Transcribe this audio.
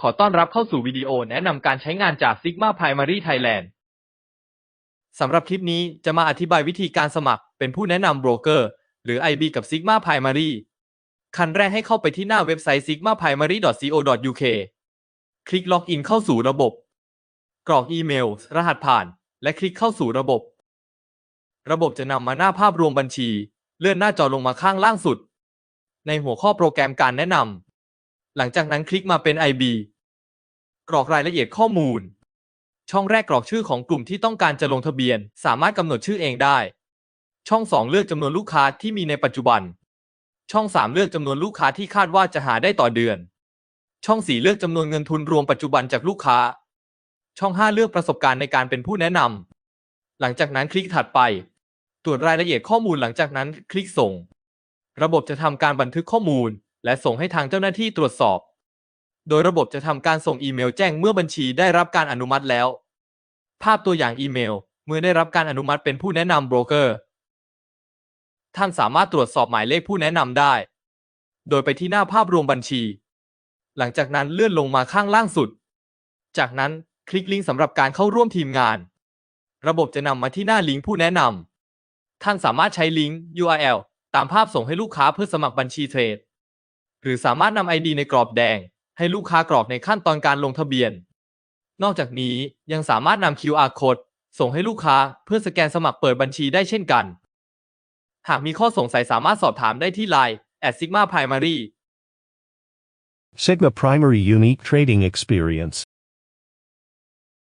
ขอต้อนรับเข้าสู่วิดีโอแนะนำการใช้งานจาก Sigma Primary Thailand สำหรับคลิปนี้จะมาอธิบายวิธีการสมัครเป็นผู้แนะนำโบรกเกอร์ หรือ IB กับ Sigma Primary ขั้นแรกให้เข้าไปที่หน้าเว็บไซต์ sigmaprimary.co.uk คลิกล็อกอินเข้าสู่ระบบ กรอกอีเมล รหัสผ่าน และคลิกเข้าสู่ระบบ ระบบจะนำมาหน้าภาพรวมบัญชี เลื่อนหน้าจอลงมาข้างล่างสุด ในหัวข้อโปรแกรมการแนะนำ หลังจากนั้นคลิกมาเป็น IB กรอกรายละเอียดข้อมูล ช่องแรกกรอกชื่อของกลุ่มที่ต้องการจะลงทะเบียน สามารถกำหนดชื่อเองได้ ช่อง 2 เลือกจำนวนลูกค้าที่มีในปัจจุบัน ช่อง 3 เลือกจำนวนลูกค้าที่คาดว่าจะหาได้ต่อเดือน ช่อง 4 เลือกจำนวนเงินทุนรวมปัจจุบันจากลูกค้า ช่อง 5 เลือกประสบการณ์ในการเป็นผู้แนะนำหลังจากนั้นคลิกถัดไป ตรวจรายละเอียดข้อมูลหลังจากนั้นคลิกส่ง ระบบจะทำการบันทึกข้อมูล และส่งให้ทางเจ้าหน้าที่ตรวจสอบ โดยระบบจะทำการส่งอีเมลแจ้งเมื่อบัญชีได้รับการอนุมัติแล้ว ภาพตัวอย่างอีเมล เมื่อได้รับการอนุมัติเป็นผู้แนะนำโบรกเกอร์ ท่านสามารถตรวจสอบหมายเลขผู้แนะนำได้ โดยไปที่หน้าภาพรวมบัญชี หลังจากนั้นเลื่อนลงมาข้างล่างสุด จากนั้นคลิกลิงก์สำหรับการเข้าร่วมทีมงาน ระบบจะนำมาที่หน้าลิงก์ผู้แนะนำท่านสามารถใช้ลิงก์ URL ตามภาพส่งให้ลูกค้าเพื่อสมัครบัญชีเทรด หรือสามารถนำ ID ในกรอบแดง ให้ลูกค้ากรอกในขั้นตอนการลงทะเบียน นอกจากนี้ยังสามารถนำ QR code ส่งให้ลูกค้าเพื่อสแกนสมัครเปิดบัญชีได้เช่นกัน หากมีข้อสงสัยสามารถสอบถามได้ที่ Line @sigma primary Sigma Primary Unique Trading Experience